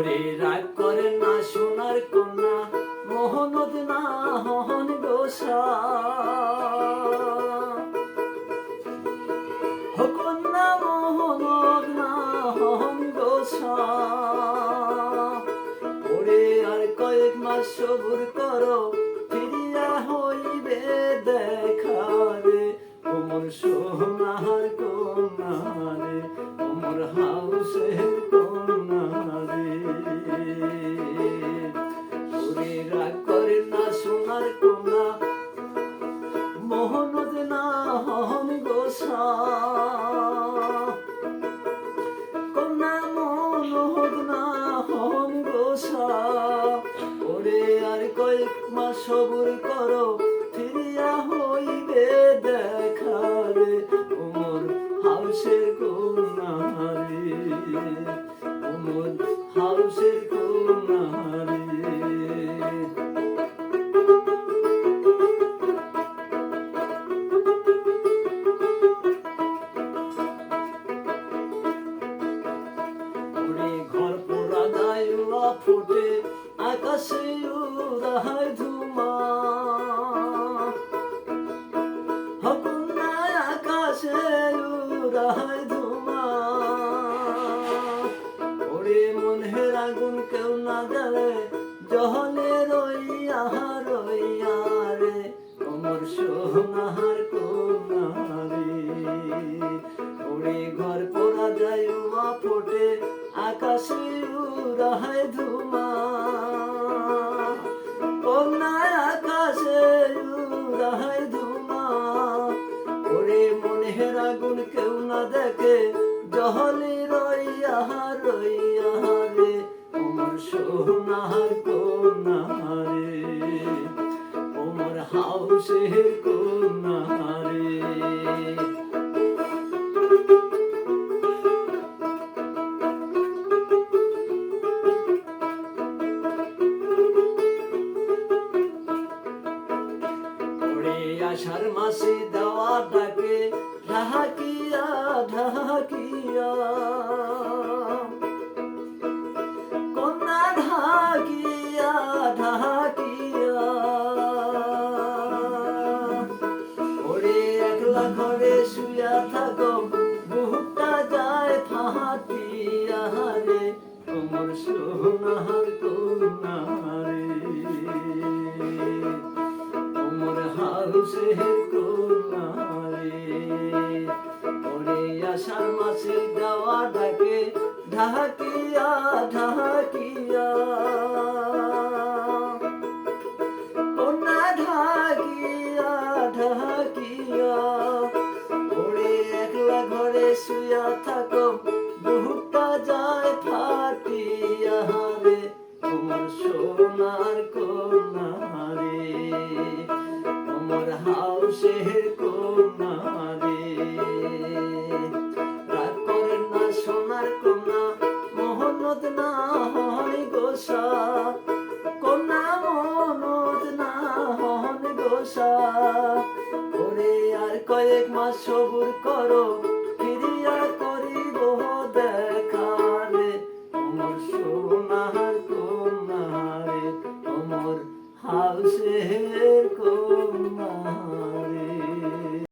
ওরে রাগ করে না সোনার কন্যা মোহনদ না হন গোসা কন্যা মোহনদ না হন গোসা। ওরে আর কয়েক মাস সবুর করো, ফিরিয়া হইবে দেখারে ওমর সোনার কন্যা রে, ওমর হাউসের কয়েক মাস সবুর করো, ফিরিয়া হইবে দেখা রে ওমর হাউসের কন্যা রে ওমর হাউসের কন্যা রে ঘর পোড়া ফুটে ধুমা। আকাশে কেউ না জ্বালে জহলে রইয়া রইয়া ওরে ঘর পোড়া যায় ফোটে, আকাশে উড়ায় ধুমা। আগুন কেউ না দেখে, জহলে রইয়া রইয়া রে। ওমর সোনার কন্যা রে ওমর হাউসের কন্যা রে ওরে আষাঢ় মাসে দেওয়া ঢাকিয়া ঢাকিয়া কন্যা ঢাকিয়া ঢাকিয়া ওরে একলা ঘরে শুয়া থাকো যায় ফাটিয়া রে তোমার কন্যা রে হাউসের আষাঢ় দেওয়া ডাকে, ঢাকিয়া ঢাকিয়া। কন্যা ঢাকিয়া ঢাকিয়া। ওরে একলা ঘরে শুয়া যায় ফাটিয়া রে তোমার সোনার কন্যা রে তোমার হাউসের কন্যা কয়েক মাস সবুর করো ফিরিয়া করিব দেখা রে তোমার